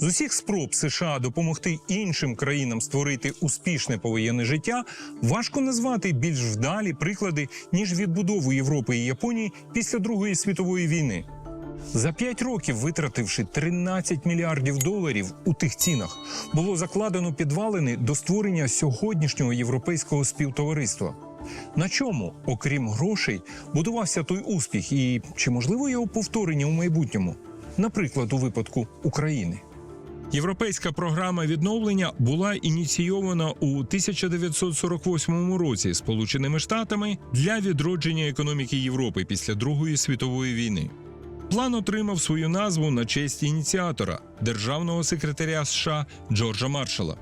З усіх спроб США допомогти іншим країнам створити успішне повоєнне життя важко назвати більш вдалі приклади ніж відбудову Європи і Японії після Другої світової війни. За п'ять років, витративши 13 мільярдів доларів у тих цінах, було закладено підвалини до створення сьогоднішнього європейського співтовариства. На чому, окрім грошей, будувався той успіх, і чи можливо його повторення у майбутньому, наприклад, у випадку України? Європейська програма відновлення була ініційована у 1948 році Сполученими Штатами для відродження економіки Європи після Другої світової війни. План отримав свою назву на честь ініціатора державного секретаря США Джорджа Маршала.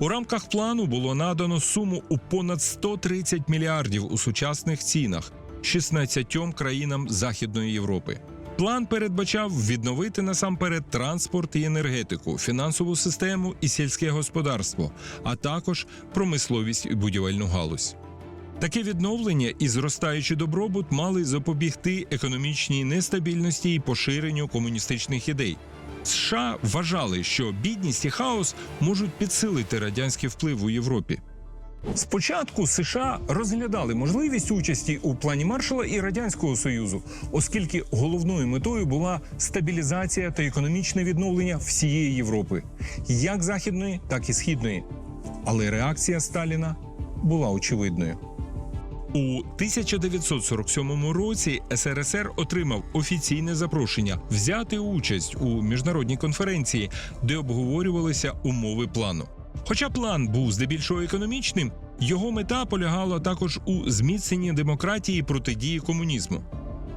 У рамках плану було надано суму у понад 130 мільярдів у сучасних цінах 16 країнам Західної Європи. План передбачав відновити насамперед транспорт і енергетику, фінансову систему і сільське господарство, а також промисловість і будівельну галузь. Таке відновлення і зростаючий добробут мали запобігти економічній нестабільності і поширенню комуністичних ідей. США вважали, що бідність і хаос можуть підсилити радянський вплив у Європі. Спочатку США розглядали можливість участі у плані Маршала і радянського союзу, оскільки головною метою була стабілізація та економічне відновлення всієї Європи, як західної, так і східної. Але реакція Сталіна була очевидною. У 1947 році СРСР отримав офіційне запрошення взяти участь у міжнародній конференції, де обговорювалися умови плану. Хоча план був здебільшого економічним, його мета полягала також у зміцненні демократії протидії комунізму.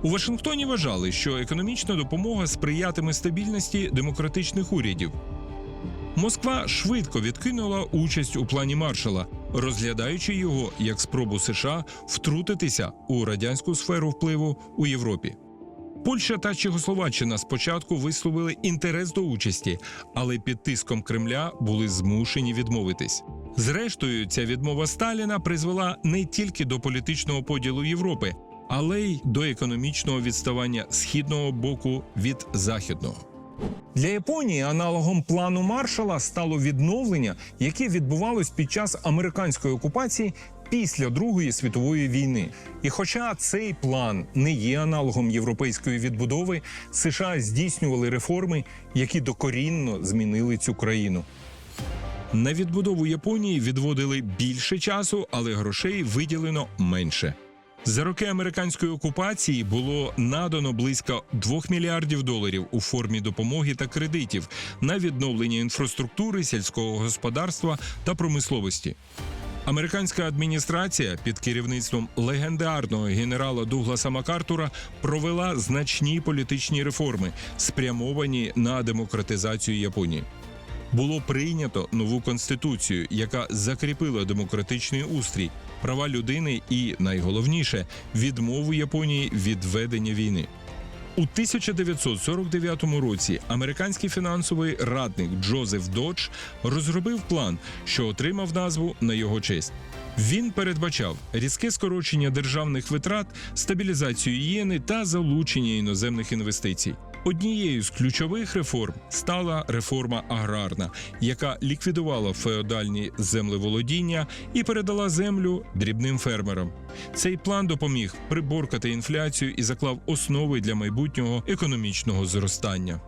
У Вашингтоні вважали, що економічна допомога сприятиме стабільності демократичних урядів. Москва швидко відкинула участь у плані Маршала, розглядаючи його як спробу США втрутитися у радянську сферу впливу у Європі. Польща та Чехословаччина спочатку висловили інтерес до участі, але під тиском Кремля були змушені відмовитись. Зрештою, ця відмова Сталіна призвела не тільки до політичного поділу Європи, але й до економічного відставання східного боку від західного. Для Японії аналогом плану Маршала стало відновлення, яке відбувалось під час американської окупації після Другої світової війни. І хоча цей план не є аналогом європейської відбудови, США здійснювали реформи, які докорінно змінили цю країну. На відбудову Японії відводили більше часу, але грошей виділено менше. За роки американської окупації було надано близько 2 мільярдів доларів у формі допомоги та кредитів на відновлення інфраструктури, сільського господарства та промисловості. Американська адміністрація під керівництвом легендарного генерала Дугласа Макартура провела значні політичні реформи, спрямовані на демократизацію Японії. Було прийнято нову конституцію, яка закріпила демократичний устрій, права людини і, найголовніше, відмову Японії від ведення війни. У 1949 році американський фінансовий радник Джозеф Додж розробив план, що отримав назву на його честь. Він передбачав різке скорочення державних витрат, стабілізацію єни та залучення іноземних інвестицій. Однією з ключових реформ стала реформа аграрна, яка ліквідувала феодальні землеволодіння і передала землю дрібним фермерам. Цей план допоміг приборкати інфляцію і заклав основи для майбутнього економічного зростання.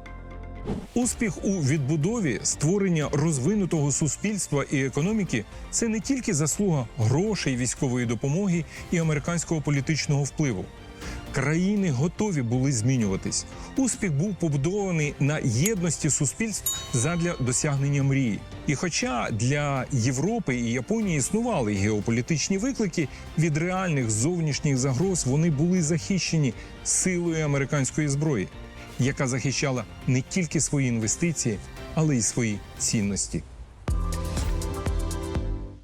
Успіх у відбудові створення розвинутого суспільства і економіки це не тільки заслуга грошей, військової допомоги і американського політичного впливу. Країни готові були змінюватись. Успіх був побудований на єдності суспільств задля досягнення мрії. І хоча для Європи і Японії існували геополітичні виклики, від реальних зовнішніх загроз вони були захищені силою американської зброї, яка захищала не тільки свої інвестиції, але й свої цінності.